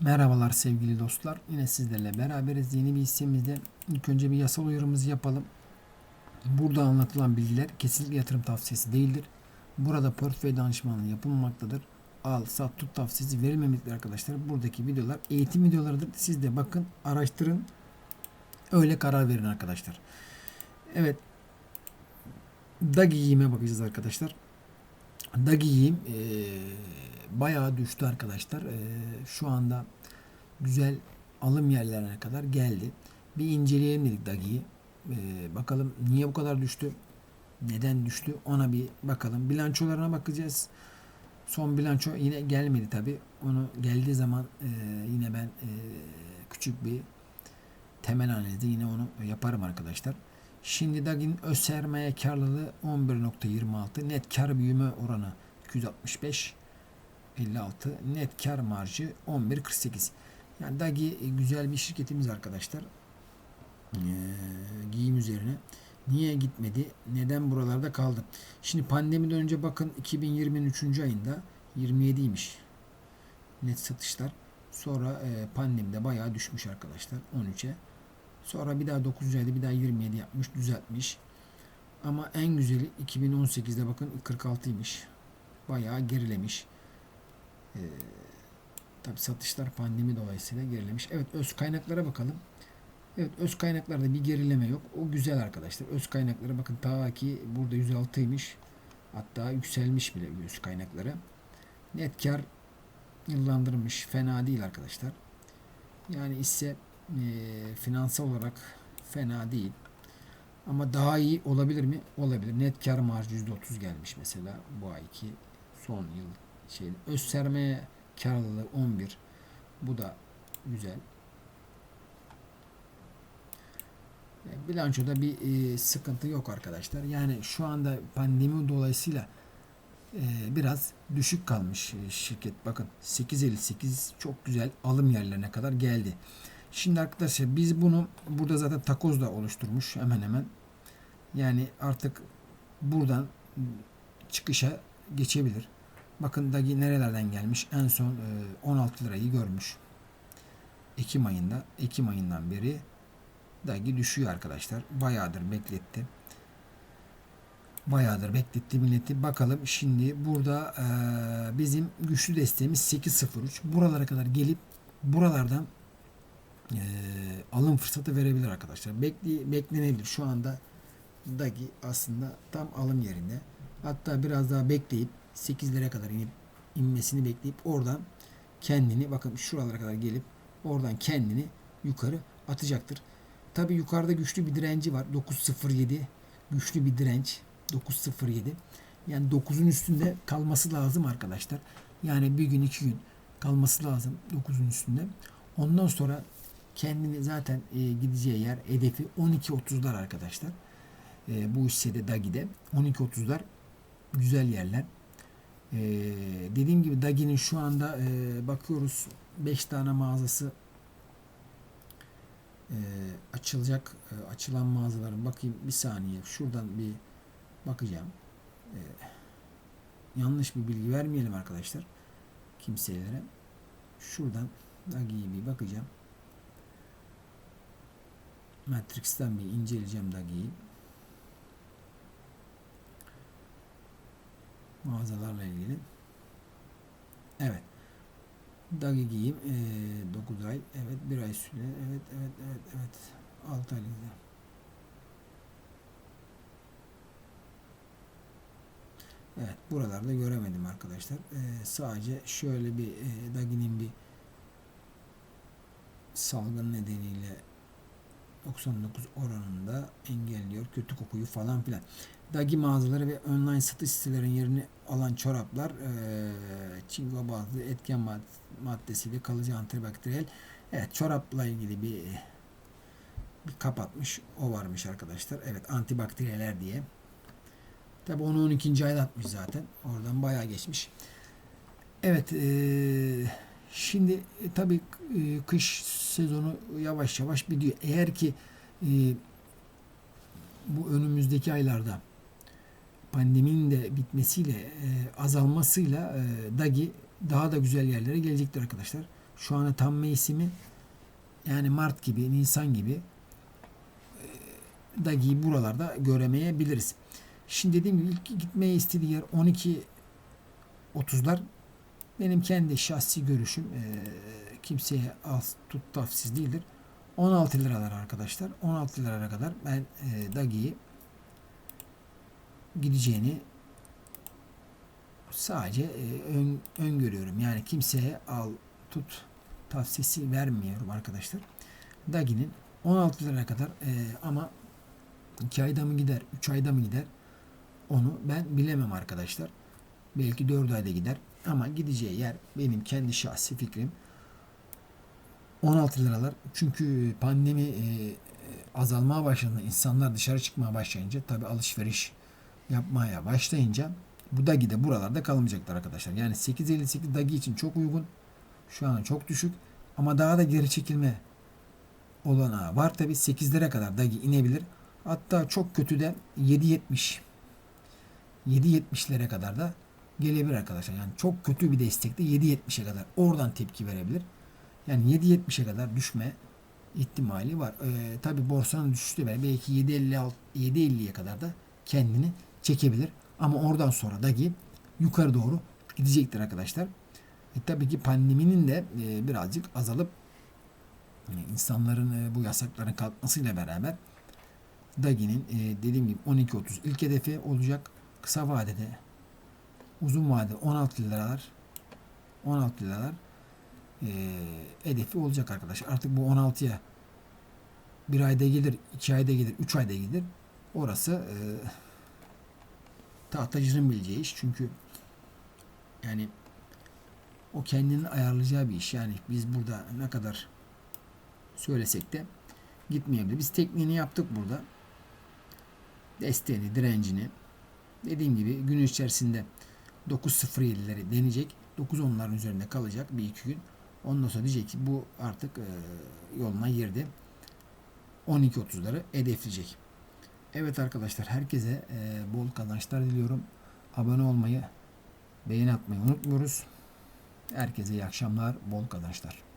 Merhabalar sevgili dostlar. Yine sizlerle beraberiz. Yeni bir hissemizde ilk önce bir yasal uyarımızı yapalım. Burada anlatılan bilgiler kesinlikle yatırım tavsiyesi değildir. Burada portföy danışmanlığı yapılmamaktadır. Al, sat, tut tavsiyesi verilmemektedir arkadaşlar. Buradaki videolar eğitim videolarıdır. Siz de bakın, araştırın. Öyle karar verin arkadaşlar. Evet. Dagi giyime bakacağız arkadaşlar. Dagi giyim eee, bayağı düştü arkadaşlar. Eee, şu anda güzel alım yerlerine kadar geldi. Bir inceleyelim dedik Dagi'yi. Eee, bakalım niye bu kadar düştü? Neden düştü? Ona bir bakalım. Bilançolarına bakacağız. Son bilanço yine gelmedi tabi. Onu geldiği zaman eee, yine ben eee, küçük bir temel analizi yine onu yaparım arkadaşlar. Şimdi Dagi'nin öz sermaye karlılığı 11.26, net kar büyüme oranı 265, 56, net kar marjı 11.48. Yani Dagi güzel bir şirketimiz arkadaşlar. Ee, giyim üzerine. Niye gitmedi? Neden buralarda kaldı? Şimdi pandemiden önce bakın 2020'nin 3. ayında 27'ymiş net satışlar. Sonra e, pandemide bayağı düşmüş arkadaşlar 13'e. Sonra bir daha 9. ayda bir daha 27 yapmış, düzeltmiş. Ama en güzeli 2018'de bakın 46'ymış. Bayağı gerilemiş. Ee, tabi satışlar pandemi dolayısıyla gerilemiş. Evet öz kaynaklara bakalım. Evet öz kaynaklarda bir gerileme yok. O güzel arkadaşlar. Öz kaynaklara bakın ta ki burada 106'ymış. Hatta yükselmiş bile öz kaynakları. Net kar yıllandırmış. Fena değil arkadaşlar. Yani ise e, finansal olarak fena değil. Ama daha iyi olabilir mi? Olabilir. Net kar marjı %30 gelmiş mesela bu ayki son yıl şey. Öz sermaye karlılığı 11. Bu da güzel. E, Bilançoda bir e, sıkıntı yok arkadaşlar. Yani şu anda pandemi dolayısıyla e, biraz düşük kalmış e, şirket. Bakın 8.58 çok güzel alım yerlerine kadar geldi. Şimdi arkadaşlar biz bunu burada zaten takoz da oluşturmuş hemen hemen. Yani artık buradan çıkışa geçebilir. Bakın Dagi nerelerden gelmiş? En son e, 16 lirayı görmüş. Ekim ayında. Ekim ayından beri Dagi düşüyor arkadaşlar. Bayağıdır bekletti. Bayağıdır bekletti milleti. Bakalım şimdi burada e, bizim güçlü desteğimiz 8.03. Buralara kadar gelip buralardan e, alım fırsatı verebilir arkadaşlar. Bekli, beklenebilir. Şu anda Dagi aslında tam alım yerinde. Hatta biraz daha bekleyip 8'lere kadar inip inmesini bekleyip oradan kendini bakın şuralara kadar gelip oradan kendini yukarı atacaktır. Tabi yukarıda güçlü bir direnci var. 9.07 güçlü bir direnç. 9.07 yani 9'un üstünde kalması lazım arkadaşlar. Yani bir gün iki gün kalması lazım 9'un üstünde. Ondan sonra kendini zaten e, gideceği yer hedefi 12.30'lar arkadaşlar. E, bu hissede Dagi'de 12.30'lar güzel yerler. E, dediğim gibi Dagi'nin şu anda e, bakıyoruz 5 tane mağazası e, açılacak. E, açılan mağazaların bakayım bir saniye şuradan bir bakacağım. E, yanlış bir bilgi vermeyelim arkadaşlar. Kimselere. Şuradan Dagi'ye bir bakacağım. Matrix'ten bir inceleyeceğim Dagi'yi. Mağazalarla ilgili. Evet. Dagi giyim. E, 9 ay. Evet. 1 ay süre. Evet. Evet. Evet. Evet. 6 ay. Evet. Buralarda göremedim arkadaşlar. E, sadece şöyle bir e, Dagi'nin bir salgın nedeniyle 99 oranında engelliyor kötü kokuyu falan filan. Dagi mağazaları ve online satış sitelerin yerini alan çoraplar e, çinko bazlı etken mad maddesiyle kalıcı antibakteriyel. Evet çorapla ilgili bir bir kapatmış. O varmış arkadaşlar. Evet antibakteriyeler diye. Tabi onu 12. ayda atmış zaten. Oradan bayağı geçmiş. Evet eee Şimdi e, tabii e, kış sezonu yavaş yavaş bitiyor. Eğer ki e, bu önümüzdeki aylarda pandeminin de bitmesiyle e, azalmasıyla e, Dagi daha da güzel yerlere gelecektir arkadaşlar. Şu anda tam mevsimi yani Mart gibi, Nisan gibi e, Dagi'yi buralarda göremeyebiliriz. Şimdi dediğim gibi ilk gitmeye istediği yer 12 30'lar. Benim kendi şahsi görüşüm e, kimseye al tut tavsiz değildir. 16 liralar arkadaşlar. 16 liralara kadar ben e, Dagi'yi gideceğini sadece e, ön, öngörüyorum. Yani kimseye al tut tavsiyesi vermiyorum arkadaşlar. Dagi'nin 16 liraya kadar e, ama 2 ayda mı gider, 3 ayda mı gider onu ben bilemem arkadaşlar. Belki 4 ayda gider ama gideceği yer benim kendi şahsi fikrim 16 liralar. Çünkü pandemi e, azalmaya başladığında insanlar dışarı çıkmaya başlayınca tabi alışveriş yapmaya başlayınca bu Dagi de buralarda kalmayacaklar arkadaşlar. Yani 8.58 Dagi için çok uygun. Şu an çok düşük ama daha da geri çekilme olanağı var tabi 8'lere kadar Dagi inebilir. Hatta çok kötü de 7.70 7.70'lere kadar da gelebilir arkadaşlar. Yani çok kötü bir destekte 7.70'e kadar oradan tepki verebilir. Yani 7.70'e kadar düşme ihtimali var. Ee, Tabi borsanın düşüşü de belki 7.56 7.50'ye kadar da kendini çekebilir. Ama oradan sonra da yukarı doğru gidecektir arkadaşlar. E, tabii ki pandeminin de e, birazcık azalıp e, insanların e, bu yasakların kalkmasıyla beraber Dagi'nin e, dediğim gibi 12.30 ilk hedefi olacak. Kısa vadede uzun vade 16 liralar 16 liralar e, hedefi olacak arkadaşlar. Artık bu 16'ya bir ayda gelir, iki ayda gelir, üç ayda gelir. Orası e, tahtacının bileceği iş. Çünkü yani o kendinin ayarlayacağı bir iş. Yani biz burada ne kadar söylesek de gitmeyebilir. Biz tekniğini yaptık burada. Desteğini, direncini. Dediğim gibi gün içerisinde 9.07'leri deneyecek. 9.10'ların üzerinde kalacak bir iki gün. Ondan sonra diyecek ki bu artık e, yoluna girdi. 12.30'ları hedefleyecek. Evet arkadaşlar herkese e, bol kazançlar diliyorum. Abone olmayı, beğeni atmayı unutmuyoruz. Herkese iyi akşamlar, bol kazançlar.